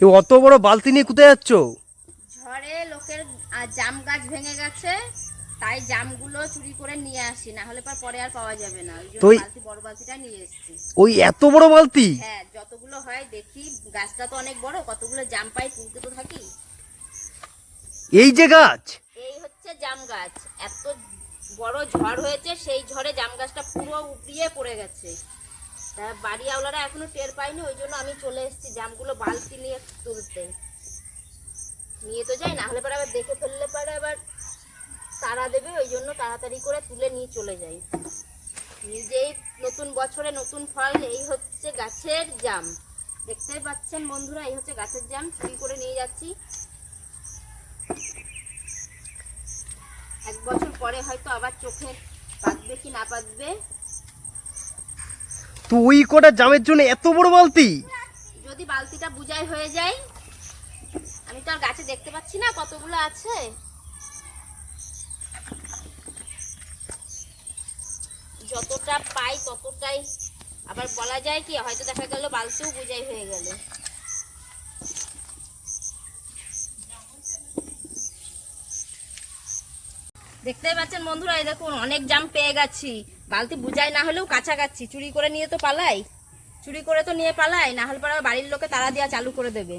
এ অত বড় বালতি নিয়ে কোথায় যাচ্ছ? ঝড়ে লোকের জাম গাছ ভেঙে গেছে তাই জামগুলো চুরি করে নিয়ে আসি না হলে পরে আর পাওয়া যাবে না। ওই বালতি বড় বালতিটা নিয়ে এসেছি। ওই এত বড় বালতি? হ্যাঁ যতগুলো হয় দেখি গাছটা তো অনেক বড় কতগুলো জাম পাই তুলতে তো থাকি। এই যে গাছ? এই হচ্ছে জাম গাছ। এত বড় ঝড় হয়েছে সেই ঝড়ে জাম গাছটা পুরো উপড়িয়ে পড়ে গেছে। বাড়ি আওলারা এখনও টের পায়নি, ওই জন্য আমি চলে এসেছি জামগুলো বালতি নিয়ে তুলতে। নিয়ে তো যাই না হলে পরে আবার দেখে ফেললে পরে আবার তারা দেবে, ওই জন্য তাড়াতাড়ি করে তুলে নিয়ে চলে যাই। নিজেই নতুন বছরে নতুন ফল, এই হচ্ছে গাছের জাম। দেখতে পাচ্ছেন বন্ধুরা, এই হচ্ছে গাছের জাম, চুরি করে নিয়ে যাচ্ছি। এক বছর পরে হয়তো আবার চোখে পাকবে কি না পাকবে। তো ওই কটা জামের জন্য এত বড় বালতি? যদি বালতিটা বুঝাই হয়ে যায়, আমি তো আর গাছে দেখতে পাচ্ছি না কতগুলো আছে। যতটা পাই ততটাই। আবার বলা যায় কি, হয়তো দেখা গেল বালতিও বুঝাই হয়ে গেল। দেখতেই পাচ্ছেন বন্ধুরা, এই দেখুন, অনেক জাম পেয়ে গেছি। বালতি বুঝাই না হলেও কাছাকাছি। চুরি করে নিয়ে তো পালাই। চুরি করে তো নিয়ে পালাই, না হলে পরে বাড়ির লোকে তারা দেওয়া চালু করে দেবে।